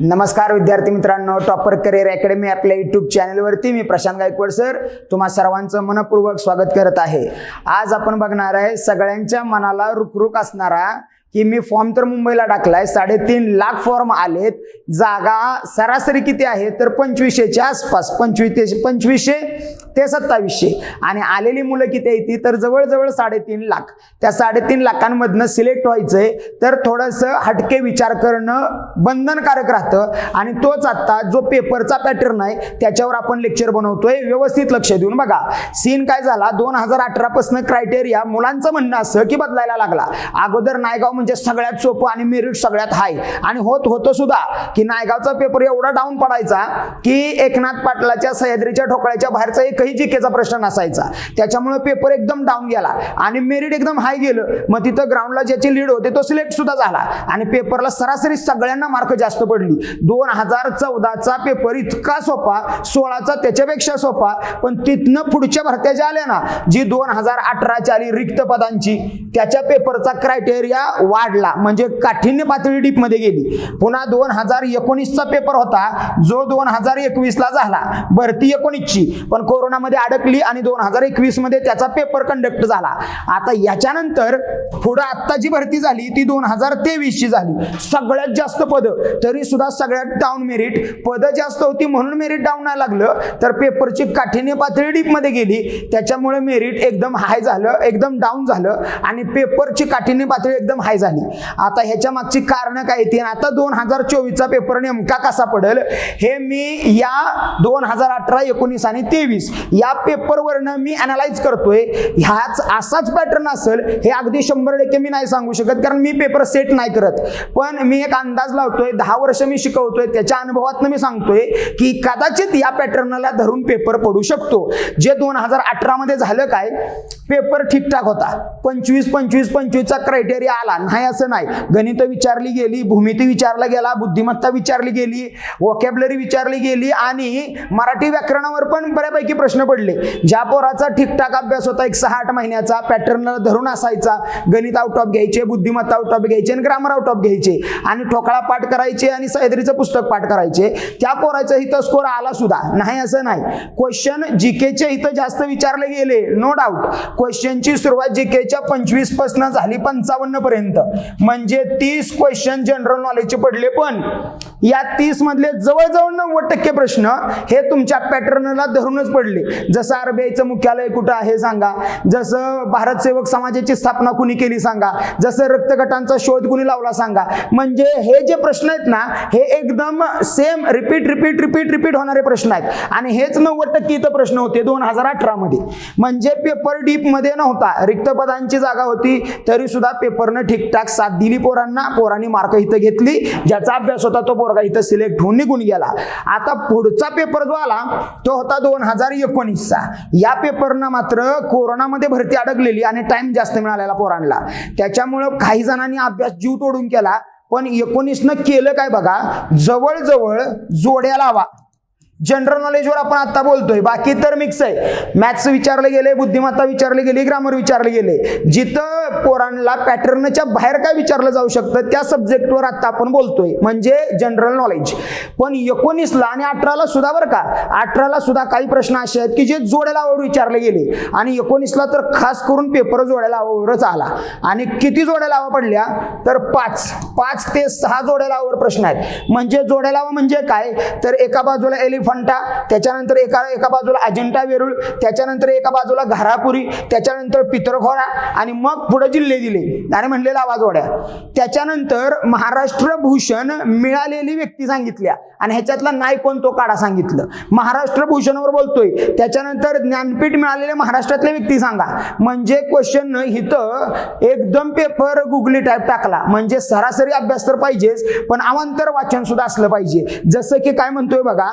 नमस्कार विद्यार्थी मित्रांनो टॉपर करिअर अकॅडमी आपल्या युट्यूब चॅनलवरती मी प्रशांत गायकवाड सर. तुम्हा सर्वांचं मनपूर्वक स्वागत करत आहे. आज आपण बघणार आहे सगळ्यांच्या मनाला रुकरुक असणारा की मी फॉर्म तर मुंबईला टाकलाय. साडेतीन लाख फॉर्म आलेत. जागा सरासरी किती आहे? तर पंचवीसशेच्या आसपास. पंचवीस ते पंचवीसशे ते सत्तावीसशे. आणि आलेली मुलं किती आहे ती? तर जवळजवळ साडेतीन लाख. त्या साडेतीन लाखांमधनं सिलेक्ट व्हायचंय. तर थोडंसं हटके विचार करणं बंधनकारक राहतं. आणि तोच आत्ता जो पेपरचा पॅटर्न आहे त्याच्यावर आपण लेक्चर बनवतोय. व्यवस्थित लक्ष देऊन बघा. सीन काय झाला? दोन हजार अठरापासून क्रायटेरिया मुलांचं म्हणणं असं की बदलायला लागला. अगोदर नायगाव म्हणजे सगळ्यात सोपं आणि मेरिट सगळ्यात हाय. आणि होत होतं सुद्धा की नायगावचा पेपर एवढा डाऊन पडायचा की एकनाथ पाटलाच्या सह्याद्रीच्या ठोकळ्याच्या बाहेरचा एकही जिकेचा प्रश्न नसायचा. त्याच्यामुळे पेपर एकदम डाऊन गेला. आणि मेरिट एकदम हाय गेलं. मग तिथं ग्राउंडला ज्याचे लीड होते तो सिलेक्ट सुद्धा झाला. आणि पेपरला सरासरी सगळ्यांना मार्क जास्त पडली. दोन हजार चौदाचा पेपर इतका सोपा सोळाचा त्याच्यापेक्षा सोपा पण तिथनं पुढच्या भरत्या ज्या आल्या ना जी दोन हजार अठराच्या आली रिक्त पदांची त्याच्या पेपरचा क्रायटेरिया वाढला. म्हणजे काठिण्य पातळी डीपमध्ये गेली. पुन्हा दोन हजार एकोणीसचा पेपर होता. जो दोन हजार एकवीसला झाला. भरती एकोणीसची. पण कोरोनामध्ये अडकली आणि दोन हजार एकवीसमध्ये त्याचा पेपर कंडक्ट झाला. आता याच्यानंतर पुढं आत्ता जी भरती झाली ती दोन हजार तेवीसची झाली. सगळ्यात जास्त पदं. तरी सुद्धा सगळ्यात डाऊन मेरिट पदं जास्त होती म्हणून मेरिट डाऊन नाही लागलं. तर पेपरची काठिण्य पातळी डीपमध्ये गेली. त्याच्यामुळे मेरिट एकदम हाय झालं एकदम डाऊन झालं. आणि पेपरची काठिण्य पातळी एकदम हाय झाली. आता ह्याच्या मागची कारणं काय येते आता दोन हजार चोवीसचा पेपर नेमका कसा पडेल? हे मी या दोन हजार अठरा एकोणीस आणि तेवीस या पेपरवरनं मी अनालाइज करतोय. ह्याच असाच पॅटर्न असेल हे अगदी शंभर टक्के मी नाही सांगू शकत कारण मी पेपर सेट नाही करत. पण मी एक अंदाज लावतोय दहा वर्ष मी शिकवतोय त्याच्या अनुभवातनं मी सांगतोय की कदाचित या पॅटर्नला धरून पेपर पडू शकतो. जे दोन हजार अठरामध्ये झालं काय पेपर ठीकठाक होता. पंचवीस पंचवीस पंचवीसचा क्रायटेरिया आला. नाही असं नाही. गणित विचारली गेली भूमिती विचारला गेला बुद्धिमत्ता विचारली गेली वॉकॅबलरी विचारली गेली आणि मराठी व्याकरणावर पण बऱ्यापैकी प्रश्न पडले. ज्या पोराचा ठीकठाक अभ्यास होता एक सहा आठ महिन्याचा पॅटर्न धरून असायचा गणित आउट ऑफ घ्यायचे बुद्धिमत्ता आउट ऑफ घ्यायचे आणि ग्रामर आउट ऑफ घ्यायचे आणि ठोकळा पाठ करायचे आणि सह्याद्रीचं पुस्तक पाठ करायचे. त्या पोराचा इथं स्कोर आला सुद्धा. नाही असं नाही. क्वेश्चन जीकेचे इथं जास्त विचारले गेले नो डाऊट क्वेश्चनची सुरुवात जीकेच्या पंचवीसपासून झाली पंचावन्न पर्यंत. म्हणजे तीस क्वेश्चन जनरल नॉलेजचे पडले पण या तीस मधले जवळजवळ नव्वद टक्के प्रश्न हे तुमच्या पॅटर्नला धरूनच पडले. जसं आरबीआयचं मुख्यालय कुठं आहे सांगा. जसं भारत सेवक समाजाची स्थापना कुणी केली सांगा. जसं रक्तगटांचा शोध कुणी लावला सांगा. म्हणजे हे जे प्रश्न आहेत ना हे एकदम same repeat repeat repeat repeat होणारे प्रश्न आहेत. आणि हेच नव्वद टक्के इथं प्रश्न होते दोन हजार अठरा मध्ये. म्हणजे पेपर डीपमध्ये नव्हता. रिक्त पदांची जागा होती तरी सुद्धा पेपरनं टाक साथ दिली पोरांना. पोरांनी मार्क इथं घेतली. ज्याचा अभ्यास होता तो पोरगा इथं सिलेक्ट होऊन निघून गेला. आता पुढचा पेपर जो आला तो होता दोन हजार एकोणीसचा. या पेपरनं मात्र कोरोनामध्ये भरती अडकलेली आणि टाइम जास्त मिळालेला पोरांना. त्याच्यामुळं काही जणांनी अभ्यास जीव तोडून केला. पण एकोणीसनं केलं काय बघा? जवळजवळ जोड्या लावा. जनरल नॉलेजवर आपण आता बोलतोय. बाकी तर मिक्स आहे. मॅथ्स विचारले गेले बुद्धिमत्ता विचारली गेली ग्रामर विचारले गेले. जिथं पोरांना पॅटर्नच्या बाहेर काय विचारलं जाऊ शकतं त्या सब्जेक्टवर आता आपण बोलतोय. म्हणजे जनरल नॉलेज पण एकोणीसला आणि अठराला सुद्धा बरं का अठराला सुद्धा काही प्रश्न असे आहेत की जे जोड्या लावावर विचारले गेले. आणि एकोणीसला तर खास करून पेपर जोड्या लावावरच आला. आणि किती जोड्या लावा पडल्या? तर पाच. पाच ते सहा जोड्या लावावर प्रश्न आहेत. म्हणजे जोड्या लावा म्हणजे काय? तर एका बाजूला एलिफ एलिफंटा त्याच्यानंतर एका एका बाजूला अजिंठा वेरूळ त्याच्यानंतर एका बाजूला घारापुरी त्याच्यानंतर पितरखोरा आणि मग पुढे जिल्हे दिले. आणि म्हणले लावा जोड्या त्याच्यानंतर महाराष्ट्र भूषण मिळालेली व्यक्ती सांगितल्या. आणि ह्याच्यातला नाही कोण तो काढा सांगितलं. महाराष्ट्र भूषणवर बोलतोय. त्याच्यानंतर ज्ञानपीठ मिळालेले महाराष्ट्रातले व्यक्ती सांगा. म्हणजे क्वेश्चन इथं एकदम पेपर गुगली टाईप टाकला. म्हणजे सरासरी अभ्यास तर पाहिजेच पण अवांतर वाचन सुद्धा असलं पाहिजे. जसं की काय म्हणतोय बघा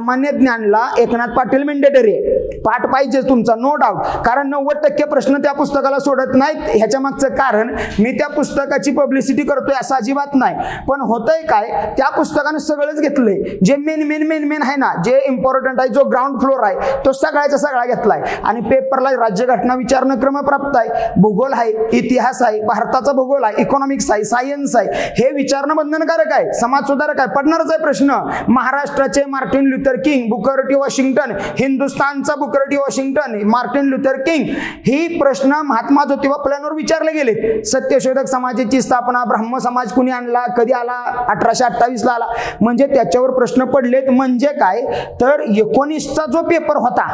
सामान्य ज्ञानला एकनाथ पाटील मेंडेटरी आहे. पाठ पाहिजे तुमचा नो डाऊट कारण नव्वद टक्के प्रश्न त्या पुस्तकाला सोडत नाहीत. ह्याच्या मागचं कारण मी त्या पुस्तकाची पब्लिसिटी करतोय असं अजिबात नाही. पण होतंय काय त्या पुस्तकानं सगळंच घेतलंय. जे मेन मेन मेन मेन आहे ना जे इम्पॉर्टंट आहे जो ग्राउंड फ्लोर आहे तो सगळ्याचा सगळा घेतलाय. आणि पेपरला राज्यघटना विचारणं क्रमप्राप्त आहे. भूगोल आहे इतिहास आहे भारताचा भूगोल आहे इकॉनॉमिक्स आहे सायन्स आहे. हे विचारणं बंधनकारक आहे समाज सुधारक आहे. पडणारच आहे प्रश्न. महाराष्ट्राचे Martin Luther King Booker T Washington हिंदुस्थानचा Booker T Washington Martin Luther King ही प्रश्न महात्मा ज्योतिबा फुल्यांवर विचारले गेले. सत्यशोधक समाजाची स्थापना ब्राह्म समाज कुणी आणला कधी आला अठराशे अठ्ठावीस ला आला? म्हणजे त्याच्यावर प्रश्न पडलेत. म्हणजे काय? तर एकोणीसचा जो पेपर होता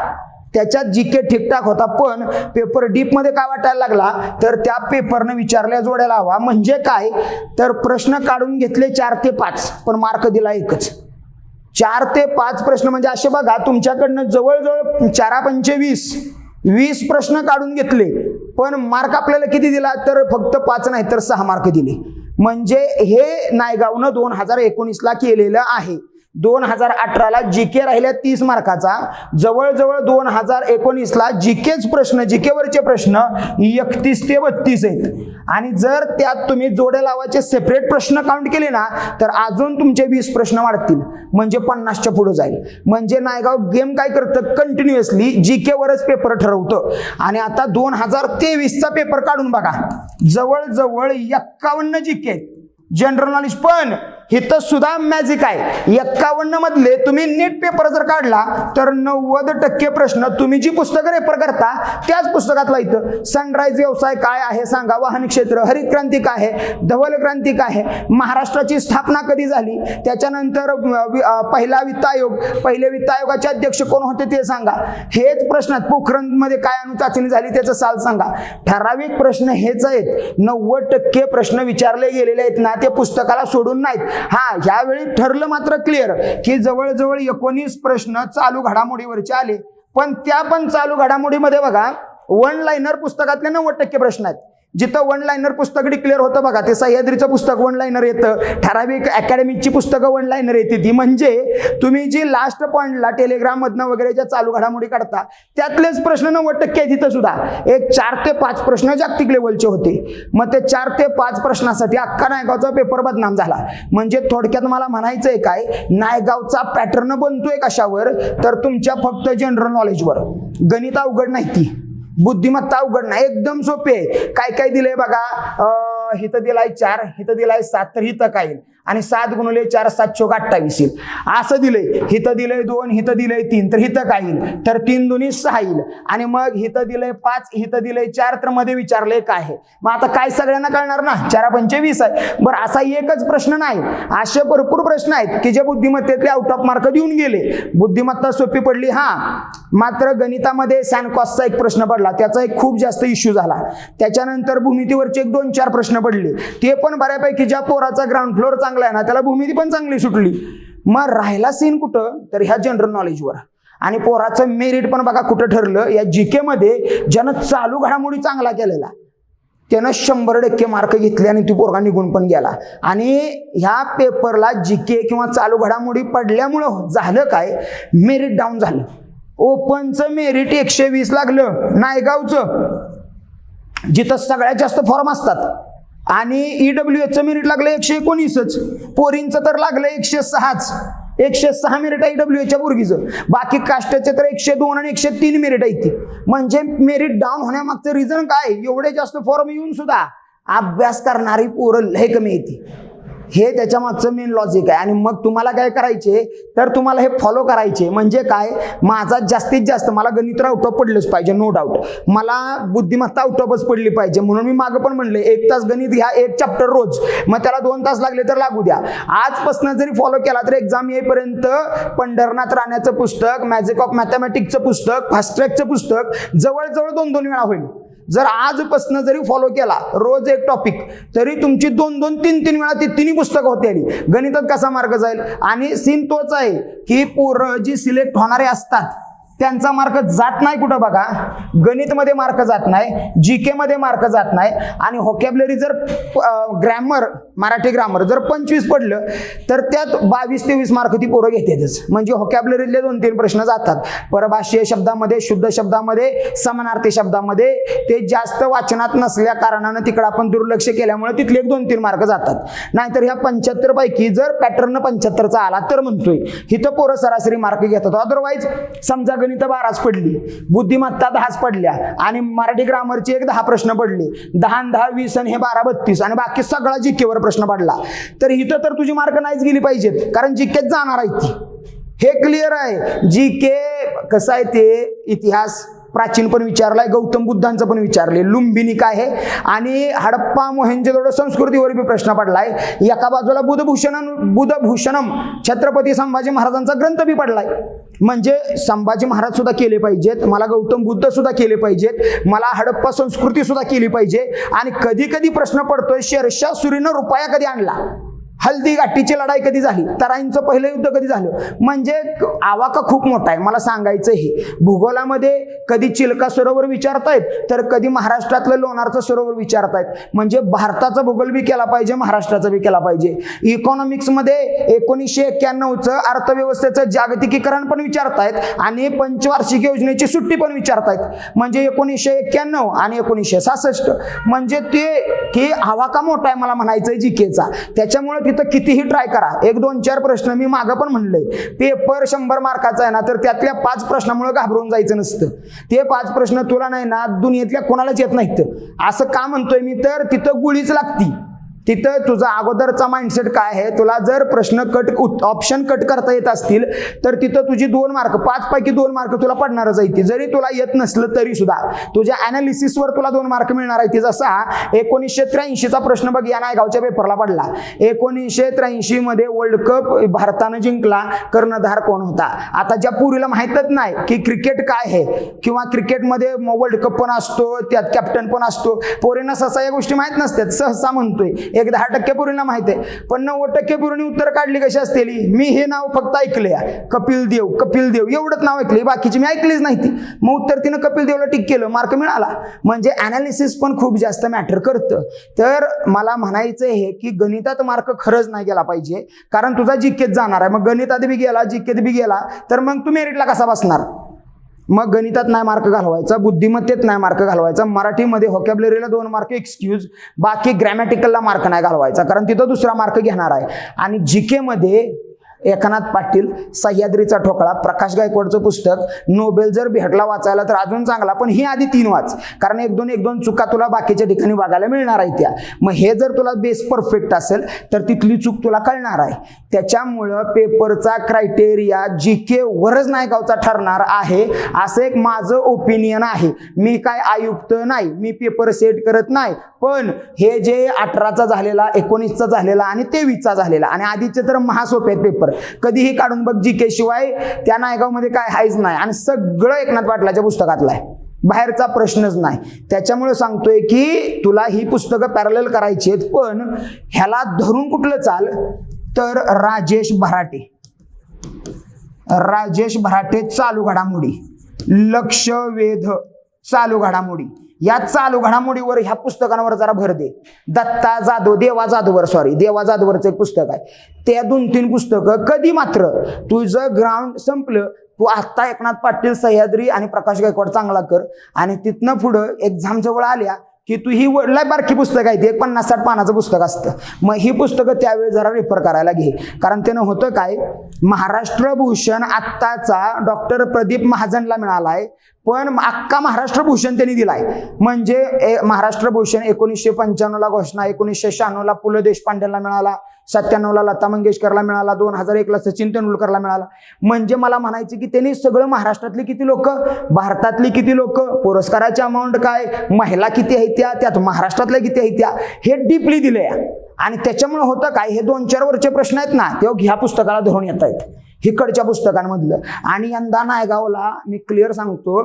त्याच्यात जी के ठीकठाक होता पण पेपर डीपमध्ये काय वाटायला लागला? तर त्या पेपरनं विचारल्या जोड्याला हवा. म्हणजे काय? तर प्रश्न काढून घेतले चार ते पाच पण मार्क दिला एकच. चार ते पाच प्रश्न म्हणजे असे बघा तुमच्याकडनं जवळजवळ चारा पंचे वीस वीस प्रश्न काढून घेतले. पण मार्क आपल्याला किती दिला? तर फक्त पाच नाही तर सहा मार्क दिले. म्हणजे हे नायगावनं दोन हजार एकोणीसला केलेलं आहे. दोन हजार अठराला जी के राहिल्या तीस मार्काचा. जवळजवळ दोन हजार एकोणीसला जी केच प्रश्न जी केवरचे प्रश्न एकतीस ते बत्तीस आहेत. आणि जर त्यात तुम्ही जोड्या लावाचे सेपरेट प्रश्न काउंट केले ना तर अजून तुमचे वीस प्रश्न वाढतील. म्हणजे पन्नासच्या पुढे जाईल. म्हणजे नायगाव गेम काय करतं? कंटिन्युअसली जी केवरच पेपर ठरवतं. आणि आता दोन हजार तेवीसचा पेपर काढून बघा. जवळजवळ एक्कावन्न जी के जनरल नॉलेज पण इथं सुद्धा मॅजिक आहे. एक्कावन्न मधले तुम्ही नीट पेपर जर काढला तर नव्वद टक्के प्रश्न तुम्ही जी पुस्तकं रेफर करता त्याच पुस्तकातला इथं. सनराईज व्यवसाय काय आहे सांगा. वाहन क्षेत्र हरित क्रांती काय आहे? धवल क्रांती काय आहे? महाराष्ट्राची स्थापना कधी झाली? त्याच्यानंतर वि- पहिला वित्त आयोग. पहिले वित्त आयोगाचे अध्यक्ष कोण होते ते सांगा. हेच प्रश्न पोखरणमध्ये काय अणु चाचणी झाली त्याचं साल सांगा. ठराविक प्रश्न हेच आहेत. नव्वद टक्के प्रश्न विचारले गेलेले आहेत ना ते पुस्तकाला सोडून नाहीत. हा ह्यावेळी ठरलं मात्र क्लिअर की जवळजवळ एकोणीस प्रश्न चालू घडामोडीवरचे आले. पण त्या पण चालू घडामोडीमध्ये बघा वन लाईनर पुस्तकातले नव्वद टक्के प्रश्न आहेत. जिथं वन लाईनर पुस्तक डिक्लेअर होतं बघा ते सह्याद्रीचं पुस्तक वन लाईनर येतं. ठराविक अकॅडमीची पुस्तकं वन लाईनर येते. ती म्हणजे तुम्ही जी लास्ट पॉईंटला टेलिग्राम मधनं वगैरे ज्या चालू घडामोडी काढता त्यातलेच प्रश्न नव्वद टक्के आहेत तिथं सुद्धा. एक चार ते पाच प्रश्न जागतिक लेवलचे होते. मग ते चार ते पाच प्रश्नासाठी अख्खा नायगावचा पेपर बदनाम झाला. म्हणजे थोडक्यात मला म्हणायचंय काय नायगावचा पॅटर्न बनतोय कशावर? तर तुमच्या फक्त जनरल नॉलेजवर गणित अवघड नाही ती. बुद्धिमत्ता अवघड नाही एकदम सोपी आहे. काय काय दिलंय बघा? अं, हिथं दिलाय चार हिथं दिलाय सात तर हिथं काय आणि सात गुणले चार सात चोक अठ्ठावीस येईल. असं दिलंय. हिथं दिलंय दोन हिथं दिलंय तीन तर हिथं काय येईल? तर तीन दोन्ही सहा येईल. आणि मग हिथं दिलंय पाच हिथं दिलंय चार तर मध्ये विचारलंय काय आहे? मग आता काय सगळ्यांना कळणार ना? चारा पंचवीस आहे. बरं असा एकच प्रश्न नाही. असे भरपूर प्रश्न आहेत की जे बुद्धिमत्तेतले आउट ऑफ मार्क देऊन गेले. बुद्धिमत्ता सोपी पडली हा. मात्र गणितामध्ये सॅनकॉसचा एक प्रश्न पडला. त्याचा एक खूप जास्त इश्यू झाला. त्याच्यानंतर भूमितीवरचे एक दोन चार प्रश्न पडले. ते पण बऱ्यापैकी ज्या पोराचा ग्राउंड फ्लोअर चांगला आहे ना त्याला भूमिती पण चांगली सुटली. मग राहिला सीन कुठं? तर ह्या जनरल नॉलेजवर आणि पोराचं मेरिट पण बघा कुठं ठरलं? या जी केमध्ये ज्यानं चालू घडामोडी चांगला केलेला त्यानं शंभर टक्के मार्क घेतले आणि ती पोरगा निघून पण गेला. आणि ह्या पेपरला जीके किंवा चालू घडामोडी पडल्यामुळं झालं काय? मेरिट डाऊन झालं. ओपनचं मेरिट एकशे वीस लागलं नायगावचं. जिथं सगळ्यात जास्त फॉर्म असतात. आणि ईडब्ल्यू एचचं मेरिट लागलं एकशे एकोणीसच. पोरींचं तर लागलं एकशे सहाच. एकशे सहा मिनिट आहे डब्ल्यू एच्या पोरगीचं. बाकी कास्टचे तर एकशे दोन आणि एकशे तीन मिनिट आहे ती. म्हणजे मेरिट डाऊन होण्यामागचं रिझन काय? एवढे जास्त फॉर्म येऊन सुद्धा अभ्यास करणारी पोरं लय कमी येते हे त्याच्या मागचं मेन लॉजिक आहे. आणि मग तुम्हाला काय करायचे? तर तुम्हाला हे फॉलो करायचे. म्हणजे काय? माझा जास्तीत जास्त मला गणित आउट ऑफ पडलंच पाहिजे नो डाऊट मला बुद्धिमत्ता आउट ऑफच पडली पाहिजे. म्हणून मी मागं पण म्हणले एक तास गणित घ्या एक चॅप्टर रोज. मग त्याला दोन तास लागले तर लागू द्या. आजपासून जरी फॉलो केला तर एक्झाम येईपर्यंत पंढरनाथ राण्याचं पुस्तक मॅजिक ऑफ मॅथमॅटिक्सचं पुस्तक फास्ट ट्रॅकचं पुस्तक जवळजवळ दोन दोन वेळा होईल. जर आजपासून जरी फॉलो केला रोज एक टॉपिक तरी तुमची दोन दोन तीन तीन वेळा ती तिन्ही पुस्तकं होती आली गणितात कसा मार्ग जाईल? आणि सीन तोच आहे की पोरं जी सिलेक्ट होणारे असतात त्यांचा मार्क जात नाही कुठं बघा. गणितमध्ये मार्क जात नाही जी केमध्ये मार्क जात नाही. आणि होकॅबलरी जर ग्रॅमर मराठी ग्रामर जर पंचवीस पडलं तर त्यात बावीस तेवीस मार्क ती पोरं घेतातच. म्हणजे होकॅबलरीतले दोन तीन प्रश्न जातात. परभाषीय शब्दामध्ये शुद्ध शब्दामध्ये समानार्थी शब्दामध्ये ते जास्त वाचनात नसल्या कारणानं तिकडं आपण दुर्लक्ष केल्यामुळे तिथले एक दोन तीन मार्क जातात. नाहीतर ह्या पंच्याहत्तर पैकी जर पॅटर्न पंच्याहत्तरचा आला तर म्हणतोय इथं पोरं सरासरी मार्क घेतात. अदरवाईज समजा गणित बाराच पडली बुद्धिमत्ता दहाच पडल्या आणि मराठी ग्रामरचे एक दहा प्रश्न पडले. दहा दहा वीस आणि हे बारा बत्तीस आणि बाकी सगळा जिक्केवर प्रश्न पडला. तर इथं तर तुझी मार्क नाहीच गेली पाहिजेत कारण जिक्केत जाणार आहे ती. हे क्लिअर आहे. जी के कसं आहे ते? इतिहास प्राचीन पण विचारलाय गौतम बुद्धांचं पण विचारले. लुंबिनी काय आहे? आणि हडप्पा मोहेंजोदडो संस्कृतीवर बी प्रश्न पडलाय. एका बाजूला बुधभूषण बुधभूषणम छत्रपती संभाजी महाराजांचा ग्रंथ बी पडलाय. म्हणजे संभाजी महाराज सुद्धा केले पाहिजेत मला गौतम बुद्ध सुद्धा केले पाहिजेत मला हडप्पा संस्कृती सुद्धा केली पाहिजे. आणि कधी कधी प्रश्न पडतोय शेरशाह सुरीनं रुपया कधी आणला? हल्दी गाठीची लढाई कधी झाली? तराईंचं पहिलं युद्ध कधी झालं? म्हणजे आवाका खूप मोठा आहे. मला सांगायचं हे भूगोलामध्ये कधी चिलका सरोवर विचारतायत तर कधी महाराष्ट्रातलं लोणारचं सरोवर विचारतायत. म्हणजे भारताचा भूगोल बी केला पाहिजे महाराष्ट्राचा बी केला पाहिजे. इकॉनॉमिक्समध्ये एकोणीसशे एक्क्याण्णवचं अर्थव्यवस्थेचं जागतिकीकरण पण विचारतायत आणि पंचवार्षिक योजनेची सुट्टी पण विचारतायत. म्हणजे एकोणीसशे एक्क्याण्णव आणि एकोणीसशे सहासष्ट. म्हणजे ते की आवाका मोठा आहे मला म्हणायचं जी केचा. त्याच्यामुळे तिथं कितीही ट्राय करा. एक दोन चार प्रश्न मी मागं पण म्हणलंय. पेपर शंभर मार्काचा आहे ना तर त्यातल्या पाच प्रश्नामुळे घाबरून जायचं नसतं. ते पाच प्रश्न तुला नाही ना दुनियेतल्या कोणालाच येत नाहीत. असं का म्हणतोय मी तर? तिथं गुळीच लागती. तिथं तुझा अगोदरचा माइंडसेट काय आहे? तुला जर प्रश्न कट ऑप्शन कट करता येत असतील तर तिथं तुझी दोन मार्क पाच पैकी दोन मार्क तुला पडणारच आहे ती. जरी तुला येत नसलं तरी सुद्धा तुझ्या अनालिसिसवर तुला दोन मार्क मिळणार आहे ती. जसा एकोणीसशे त्र्याऐंशीचा प्रश्न बघ या नायगावच्या पेपरला पडला. एकोणीसशे त्र्याऐंशी मध्ये वर्ल्ड कप भारतानं जिंकला कर्णधार कोण होता? आता ज्या पुरीला माहीतच नाही की क्रिकेट काय आहे किंवा क्रिकेटमध्ये वर्ल्ड कप पण असतो त्यात कॅप्टन पण असतो. पोरींना सहसा या गोष्टी माहीत नसतात सहसा म्हणतोय. एक दहा टक्के पोरींना माहिती आहे. पण नव्वद टक्के पोरींनी उत्तर काढली कशी असतेली? मी हे नाव फक्त ऐकले कपिल देव कपिल देव. एवढंच नाव ऐकले बाकीची मी ऐकलीच नाही ती मग उत्तर तिनं कपिल देवला टिक केलं. मार्क मिळाला. म्हणजे अनालिसिस पण खूप जास्त मॅटर करतं. तर मला म्हणायचं हे की गणितात मार्क खरंच नाही गेला पाहिजे. कारण तुझा जिकेत जाणार आहे. मग गणितात बी गेला जिकेत बी गेला तर मग तू मेरिटला कसा बसणार? मग गणितात नाही मार्क घालवायचा बुद्धिमत्तेत नाही मार्क घालवायचा मराठीमध्ये होकॅबलरीला दोन मार्क एक्सक्यूज बाकी ग्रॅमॅटिकलला मार्क नाही घालवायचा कारण तिथं दुसरा मार्क घेणार आहे. आणि जी केमध्ये एकनाथ पाटील सह्याद्रीचा ठोकळा प्रकाश गायकवाडचं पुस्तक नोबेल जर भेटला वाचायला तर अजून चांगला पण ही आधी तीन वाच. कारण एक दोन एक दोन चुका तुला बाकीच्या ठिकाणी बघायला मिळणार आहे त्या. मग हे जर तुला बेस परफेक्ट असेल तर तिथली चूक तुला कळणार आहे. त्याच्यामुळं पेपरचा क्रायटेरिया जी के वरच नायगावचा ठरणार आहे. असं एक माझं ओपिनियन आहे. मी काय आयुक्त नाही मी पेपर सेट करत नाही पण हे जे अठराचा झालेला एकोणीसचा झालेला आणि तेवीसचा झालेला आणि आधीचे तर महासोपे आहेत पेपर कधीही काढून बघ जी के शिवाय त्या नायगावमध्ये काय हायच नाही आणि सगळं एकनाथ पाटलाच्या पुस्तकातलं आहे. बाहेरचा प्रश्नच नाही. त्याच्यामुळे सांगतोय की तुला ही पुस्तकं पॅरल करायची आहेत पण ह्याला धरून कुठलं चाल? तर राजेश भराटे. राजेश भराटे चालू घडामोडी. लक्ष वेध चालू घडामोडी. या चालू घडामोडीवर ह्या पुस्तकांवर जरा भर दे. दत्ता जाधव देवा जाधवर सॉरी देवा जाधवरचं एक पुस्तक आहे. त्या दोन तीन पुस्तकं कधी मात्र तुझं ग्राउंड संपलं तू आत्ता एकनाथ पाटील सह्याद्री आणि प्रकाश गायकवाड चांगला कर आणि तिथनं पुढं एक्झाम जवळ आल्या की तू ही वडला बारकी पुस्तक आहे ती एक पन्नास साठ पानाचं पुस्तक असतं. मग ही पुस्तकं त्यावेळी जरा रेफर करायला घे. कारण त्यानं होतं काय? महाराष्ट्र भूषण आत्ताचा डॉक्टर प्रदीप महाजनला मिळालाय. पण अख्खा महाराष्ट्र भूषण त्यांनी दिलाय. म्हणजे ए- महाराष्ट्र भूषण एकोणीसशे पंच्याण्णवला घोषणा एकोणीसशे शहाण्णवला पु ल देशपांडेला मिळाला. सत्त्याण्णवला लता मंगेशकरला मिळाला दोन हजार एकला सचिन तेंडुलकरला मिळाला. म्हणजे मला म्हणायचं की त्यांनी सगळं महाराष्ट्रातली किती लोक भारतातली किती लोक पुरस्काराची अमाऊंट काय महिला किती आहेत त्या त्यात महाराष्ट्रातल्या किती आहेत त्या हे डीपली दिले आणि त्याच्यामुळे होतं काय हे दोन चार वरचे प्रश्न आहेत ना तेव्हा ह्या पुस्तकाला धरून येत आहेत. हिकडच्या पुस्तकांमधलं. आणि यंदा नायगावला मी क्लिअर सांगतो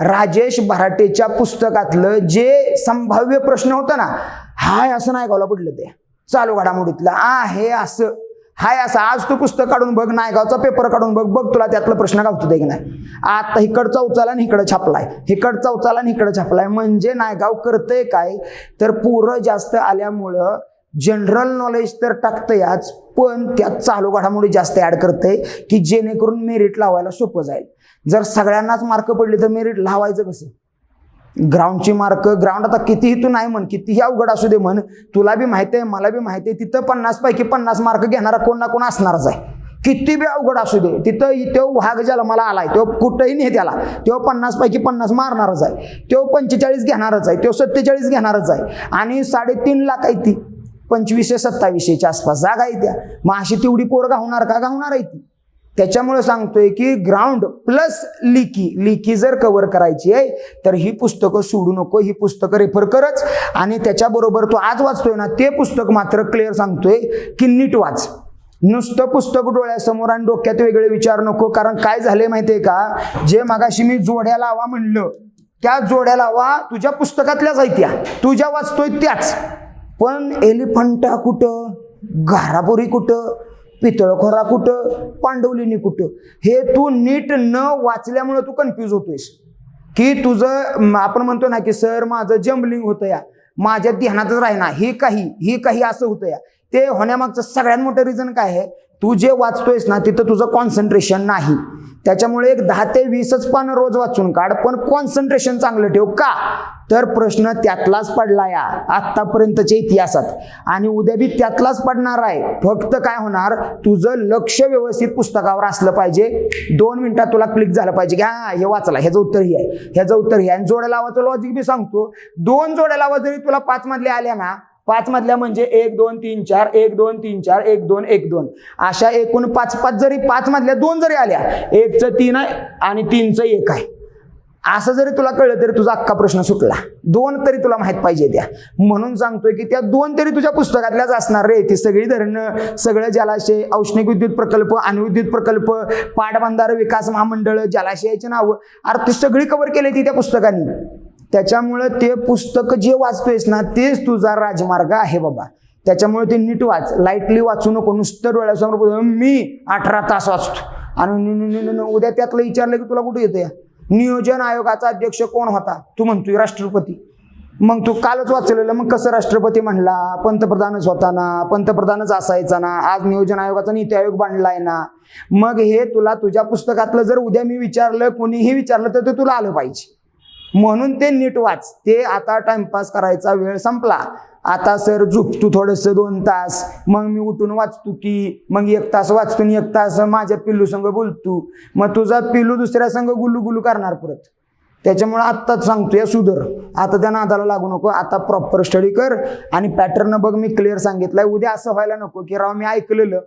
राजेश भराटेच्या पुस्तकातलं जे संभाव्य प्रश्न होतं ना हाय असं नायगावला पडलं ते. चालू घडामोडीतलं. आ हे असं. हाय असं. आज तू पुस्तक काढून बघ नायगावचा पेपर काढून बघ बघ तुला त्यातला प्रश्न गावतो दे की नाही आता इकडचा उचाला आणि इकडं छापलाय. इकडचा उचाला आणि इकडं छापलाय. म्हणजे नायगाव करतंय काय? तर पुरं जास्त आल्यामुळं जनरल नॉलेज तर टाकतंयच पण त्यात चालू घडामोडी जास्त ॲड करते की जेणेकरून मेरिट लावायला सोपं जाईल. जर सगळ्यांनाच मार्क पडले तर मेरिट लावायचं कसं? ग्राउंडची मार्क ग्राउंड आता कितीही तू नाही म्हण कितीही अवघड असू दे म्हण तुला बी माहिती आहे मला बी माहिती आहे तिथं पन्नास पैकी पन्नास मार्क घेणारा कोण ना कोण असणारच आहे. किती बी अवघड असू दे तिथं तो वाघ ज्याला मला आलाय तो कुठंही नाही त्याला तो पन्नास पैकी पन्नास मारणारच आहे तो पंचेचाळीस घेणारच आहे तो सत्तेचाळीस घेणारच आहे आणि साडेतीन लाख आहे ती पंचवीसशे सत्तावीसशेच्या आसपास जागा आहे त्या मग अशी तेवढी पोर गावणार का? गावणार आहे ती. त्याच्यामुळे सांगतोय की ग्राउंड प्लस लिकी लिकी जर कव्हर करायची आहे तर ही पुस्तकं सोडू नको ही पुस्तकं रेफर करच. आणि त्याच्याबरोबर तो आज वाचतोय ना ते पुस्तक मात्र क्लिअर सांगतोय की नीट वाच. नुसतं पुस्तक डोळ्यासमोर आणि डोक्यात वेगळे विचार नको कारण काय झाले माहितीये का? जे मागाशी मी जोड्या लावा म्हणलं त्या जोड्या लावा तुझ्या पुस्तकातल्याच आहेत त्या. तुझ्या वाचतोय त्याच. पण एलिफंटा कुठं? घारापुरी कुठं? पितळखोरा कुठं? पांडवलिनी कुठं? हे तू नीट न वाचल्यामुळं तू कन्फ्यूज होतोयस. की तुझं आपण म्हणतो ना की सर माझं जम्बलिंग होतं या. माझ्या ध्यानातच राहीना. ही काही ही काही असं होतं या. ते होण्यामागचं सगळ्यात मोठं रिझन काय आहे? तू जे वाचतोयस ना तिथं तुझं कॉन्सन्ट्रेशन नाही. त्याच्यामुळे एक दहा ते वीसच पानं रोज वाचून काढ पण कॉन्सन्ट्रेशन चांगलं ठेव. का? तर प्रश्न त्यातलाच पडला या आत्तापर्यंतच्या इतिहासात. आणि उद्या बी त्यातलाच पडणार आहे. फक्त काय होणार? तुझं लक्ष व्यवस्थित पुस्तकावर असलं पाहिजे. दोन मिनिटात तुला क्लिक झालं पाहिजे की हा हे वाचला ह्याचं उत्तर ही आहे ह्याचं उत्तर ही आहे. आणि जोड्या लावाचं लॉजिक बी सांगतो. दोन जोड्या लावा जरी तुला पाच मधल्या आल्या ना पाच मधल्या म्हणजे एक दोन तीन चार एक दोन तीन चार एक दोन एक दोन. अशा एकूण पाच पाच जरी पाच मधल्या दोन जरी आल्या एकचं तीन आहे आणि तीनचं एक आहे. असं जरी तुला कळलं तरी तुझा अख्खा प्रश्न सुटला. दोन तरी तुला माहीत पाहिजे त्या. म्हणून सांगतोय की त्या दोन तरी तुझ्या पुस्तकातल्याच असणार रे. ती सगळी धरणं सगळं जलाशय औष्णिक विद्युत प्रकल्प अणुविद्युत प्रकल्प पाटबंधार विकास महामंडळ जलाशयाची नावं. अरे ती सगळी कव्हर केली ती त्या पुस्तकांनी. त्याच्यामुळं ते पुस्तक जे वाचतोयस ना तेच तुझा राजमार्ग आहे बाबा. त्याच्यामुळे ते नीट वाच लाईटली वाचू नको नुसतं डोळ्यासमोर मी अठरा तास वाचतो. आणि उद्या त्यातलं विचारलं की तुला कुठे येतं नियोजन आयोगाचा अध्यक्ष कोण होता? तू म्हणतोय राष्ट्रपती. मग तू कालच वाचलेलं मग कसं राष्ट्रपती म्हणला? पंतप्रधानच होता ना? पंतप्रधानच असायचा ना? आज नियोजन आयोगाचा नीती आयोग बांधलाय ना? मग हे तुला तुझ्या पुस्तकातलं जर उद्या मी विचारलं कोणीही विचारलं तर ते तुला आलं पाहिजे. म्हणून ते नीट वाच. ते आता टाइमपास करायचा वेळ संपला. आता सर झोपतो थोडस दोन तास. मग मी उठून वाचतो की मग एक तास वाचतो आणि एक तास माझ्या पिल्लू संग बोलतो. मग तुझा पिल्लू दुसऱ्या संग गुल्लू गुल्लू करणार परत. त्याच्यामुळे आत्ताच सांगतो या सुधर. आता त्या नादाला लागू नको. आता प्रॉपर स्टडी कर. आणि पॅटर्न बघ मी क्लिअर सांगितलंय. उद्या असं व्हायला नको की राव मी ऐकलेलं.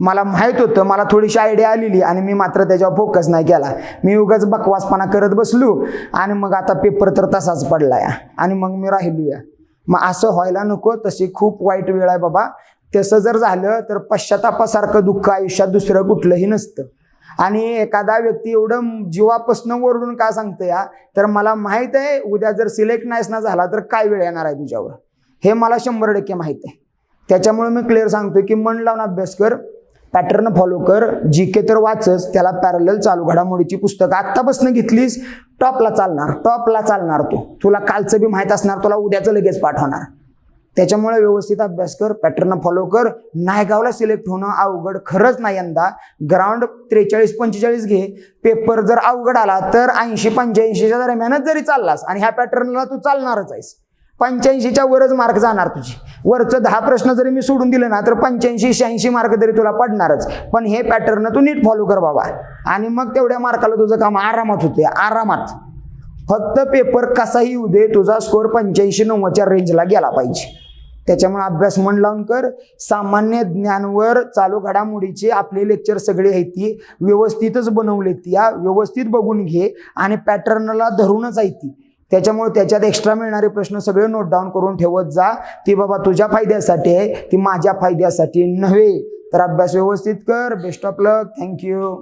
मला माहीत होतं मला थोडीशी आयडिया आलेली आणि मी मात्र त्याच्यावर फोकस नाही केला. मी उगाच बकवासपणा करत बसलो आणि मग आता पेपर तर तसाच पडला या आणि मग मी राहिलो या मग असं व्हायला नको तशी खूप वाईट वेळ आहे बाबा. तसं जर झालं तर पश्चातापासारखं दुःख आयुष्यात दुसरं कुठलंही नसतं. आणि एखादा व्यक्ती एवढं जीवापासनं ओरडून का सांगतं या तर मला माहीत आहे उद्या जर सिलेक्ट नाहीस ना झाला तर काय वेळ येणार आहे तुझ्यावर? हे मला शंभर टक्के माहीत आहे. त्याच्यामुळे मी क्लिअर सांगतोय की मन लावून अभ्यास कर. पॅटर्न फॉलो कर. जी के तर वाचच त्याला पॅरल चालू घडामोडीची पुस्तकं आत्तापासून घेतलीस टॉपला चालणार टॉपला चालणार तू. तुला कालचं बी माहीत असणार तुला उद्याचं लगेच पाठवणार. त्याच्यामुळे व्यवस्थित अभ्यास कर पॅटर्न फॉलो कर. नायगावला सिलेक्ट होणं अवघड खरंच नाही यंदा. ग्राउंड त्रेचाळीस पंचेचाळीस घे. पेपर जर अवघड आला तर ऐंशी पंच्याऐंशीच्या दरम्यानच जरी चाललास आणि ह्या पॅटर्नला तू चालणारच आहेस. पंच्याऐंशीच्या वरच मार्क जाणार तुझी. वरचं दहा प्रश्न जरी मी सोडून दिले ना तर पंच्याऐंशी शहाऐंशी मार्क तरी तुला पडणारच. पण हे पॅटर्न तू नीट फॉलो कर बाबा. आणि मग तेवढ्या मार्काला तुझं काम आरामात होते आरामात. फक्त पेपर कसाही होऊ दे तुझा स्कोअर पंच्याऐंशी नव्वदच्या रेंजला गेला पाहिजे. त्याच्यामुळे अभ्यास मन लावून कर. सामान्य ज्ञानवर चालू घडामोडीचे आपले लेक्चर सगळे आहेत ती व्यवस्थितच बनवले ती या व्यवस्थित बघून घे आणि पॅटर्नला धरूनच आहे ती. त्याच्यामुळे त्याच्यात एक्स्ट्रा मिळणारे प्रश्न सगळे नोट डाऊन करून ठेवत जा. ती बाबा तुझ्या फायद्यासाठी आहे ती माझ्या फायद्यासाठी नव्हे. तर अभ्यास व्यवस्थित कर. Best of luck thank you